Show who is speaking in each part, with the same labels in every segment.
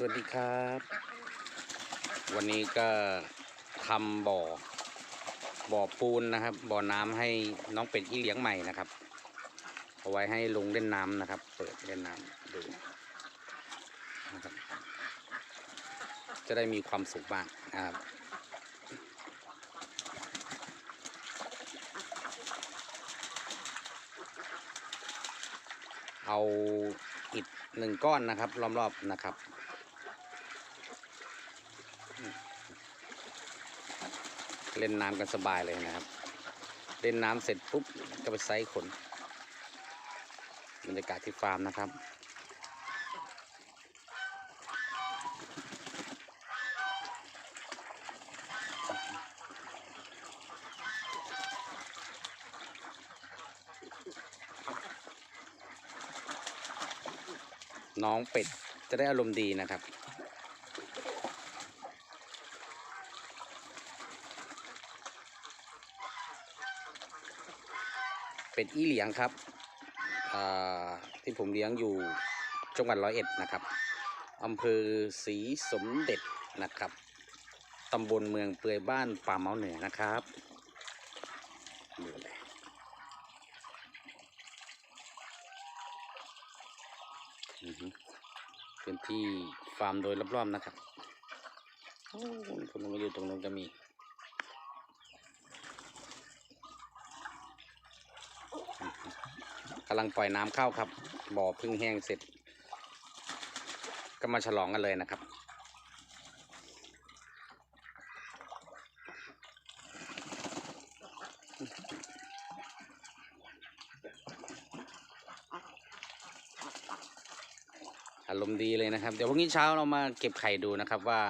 Speaker 1: สวัสดีครับ วันนี้ก็ทำบ่อ บ่อปูนนะครับ บ่อน้ำให้น้องเป็ดอีเลี้ยงใหม่นะครับ เอาไว้ให้ลุงเล่นน้ำนะครับ เปิดเล่นน้ำดูนะครับ จะได้มีความสุขบ้างนะครับเอาอิฐหนึ่งก้อนนะครับรอบๆนะครับ เล่นน้ำกันสบายเลยนะครับ เล่นน้ำเสร็จปุ๊บก็ไปไซส์ขนบรรยากาศที่ฟาร์มนะครับน้องเป็ดจะได้อารมณ์ดีนะครับ เป็ดอีเหลียงครับที่ผมเลี้ยงอยู่จังหวัดร้อยเอ็ดนะครับอำเภอศรีสมเด็จนะครับตำบลเมืองเปือยบ้านป่าเมาเหนือนะครับดูเลยอือฮึพื้นที่ฟาร์มโดยรอบๆนะครับโอ้คนนู้นก็อยู่ตรงนู้นก็มี กำลังปล่อยน้ำเข้าครับ บ่อพึ่งแห้งเสร็จ ก็มาฉลองกันเลยนะครับ อารมณ์ดีเลยนะครับ เดี๋ยวพรุ่งนี้เช้าเรามาเก็บไข่ดูนะครับว่า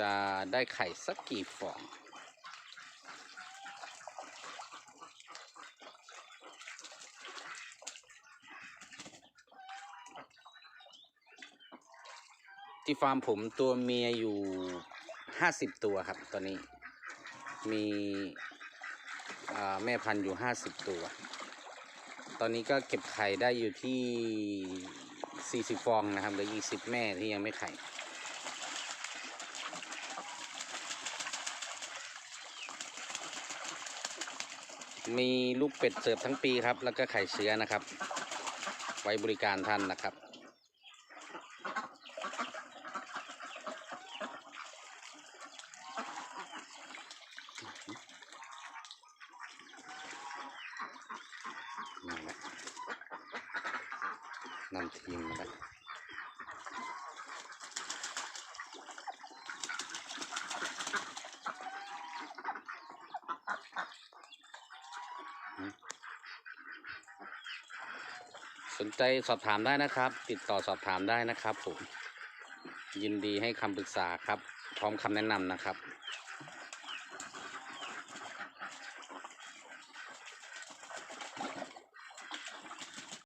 Speaker 1: จะได้ไข่สักกี่ฟอง ที่ฟาร์มผมตัวเมียอยู่ห้าสิบตัวครับ ตอนนี้มีแม่พันธุ์อยู่ห้าสิบตัว ตอนนี้ก็เก็บไข่ได้อยู่ที่สี่สิบฟองนะครับเหลืออีกสิบแม่ที่ยังไม่ไข่มีลูกเป็ดเสิร์ฟทั้งปีครับ แล้วก็ไข่เชื้อนะครับ ไว้บริการท่านนะครับ นั่นแหละ นำทีมมาแล้วอืมสนใจสอบถามได้นะครับ ติดต่อสอบถามได้นะครับผมยินดีให้คำปรึกษาครับ พร้อมคำแนะนำนะครับ